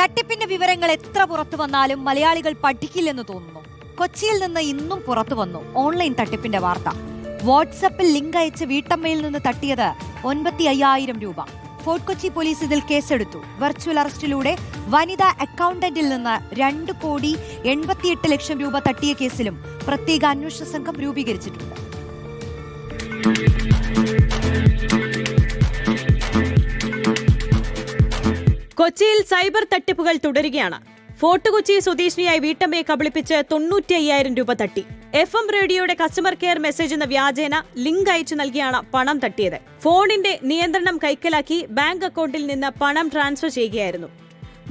തട്ടിപ്പിന്റെ വിവരങ്ങൾ എത്ര പുറത്തു വന്നാലും മലയാളികൾ പഠിക്കില്ലെന്ന് തോന്നുന്നു. കൊച്ചിയിൽ നിന്ന് ഇന്നും പുറത്തു വന്നു. ഓൺലൈൻ തട്ടിപ്പിന്റെ വാർത്ത. വാട്സപ്പിൽ ലിങ്ക് അയച്ച് വീട്ടമ്മയിൽ നിന്ന് തട്ടിയത് ഒൻപത്തി അയ്യായിരം രൂപ. ഫോർട്ട് കൊച്ചി പോലീസ് ഇതിൽ കേസെടുത്തു. വെർച്വൽ അറസ്റ്റിലൂടെ വനിതാ അക്കൗണ്ടന്റിൽ നിന്ന് രണ്ട് കോടി എൺപത്തിയെട്ട് ലക്ഷം രൂപ തട്ടിയ കേസിലും പ്രത്യേക അന്വേഷണ സംഘം രൂപീകരിച്ചിട്ടുണ്ട്. കൊച്ചിയിൽ സൈബർ തട്ടിപ്പുകൾ തുടരുകയാണ്. ഫോർട്ട് കൊച്ചി സ്വദേശിനിയായി വീട്ടമ്മയെ കബളിപ്പിച്ച് തൊണ്ണൂറ്റി അയ്യായിരം രൂപ തട്ടി. എഫ് എം റേഡിയോയുടെ കസ്റ്റമർ കെയർ മെസ്സേജ് എന്ന വ്യാജേന ലിങ്ക് അയച്ചു നൽകിയാണ് പണം തട്ടിയത്. ഫോണിന്റെ നിയന്ത്രണം കൈക്കലാക്കി ബാങ്ക് അക്കൗണ്ടിൽ നിന്ന് പണം ട്രാൻസ്ഫർ ചെയ്യുകയായിരുന്നു.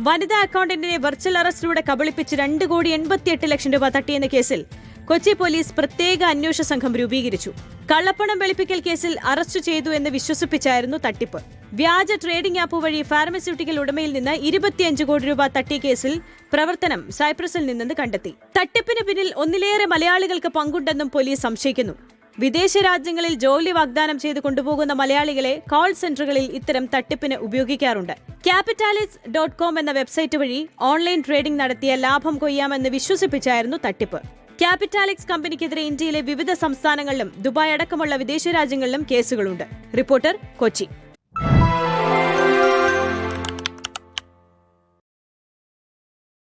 വനിതാ അക്കൗണ്ടന്റിനെ വെർച്വൽ അറസ്റ്റിലൂടെ കബളിപ്പിച്ച് രണ്ട് കോടി എൺപത്തിയെട്ട് ലക്ഷം രൂപ തട്ടിയെന്ന കേസിൽ കൊച്ചി പോലീസ് പ്രത്യേക അന്വേഷണ സംഘം രൂപീകരിച്ചു. കള്ളപ്പണം വെളുപ്പിക്കൽ കേസിൽ അറസ്റ്റ് ചെയ്തു എന്ന് വിശ്വസിപ്പിച്ചായിരുന്നു തട്ടിപ്പ്. വ്യാജ ട്രേഡിംഗ് ആപ്പ് വഴി ഫാർമസ്യൂട്ടിക്കൽ ഉടമയിൽ നിന്ന് ഇരുപത്തിയഞ്ച് കോടി രൂപ തട്ടിയ കേസിൽ പ്രവർത്തനം സൈപ്രസിൽ നിന്നെന്ന് കണ്ടെത്തി. തട്ടിപ്പിന് പിന്നിൽ ഒന്നിലേറെ മലയാളികൾക്ക് പങ്കുണ്ടെന്നും പോലീസ് സംശയിക്കുന്നു. വിദേശ രാജ്യങ്ങളിൽ ജോലി വാഗ്ദാനം ചെയ്ത് കൊണ്ടുപോകുന്ന മലയാളികളെ കോൾ സെന്ററുകളിൽ ഇത്തരം തട്ടിപ്പിന് ഉപയോഗിക്കാറുണ്ട്. ക്യാപിറ്റാലിസ് ഡോട്ട് കോം എന്ന വെബ്സൈറ്റ് വഴി ഓൺലൈൻ ട്രേഡിംഗ് നടത്തിയ ലാഭം കൊയ്യാമെന്ന് വിശ്വസിപ്പിച്ചായിരുന്നു തട്ടിപ്പ്. ക്യാപിറ്റാലിക്സ് കമ്പനിക്കെതിരെ ഇന്ത്യയിലെ വിവിധ സംസ്ഥാനങ്ങളിലും ദുബായ് അടക്കമുള്ള വിദേശ രാജ്യങ്ങളിലും കേസുകളുണ്ട്. റിപ്പോർട്ടർ കൊച്ചി.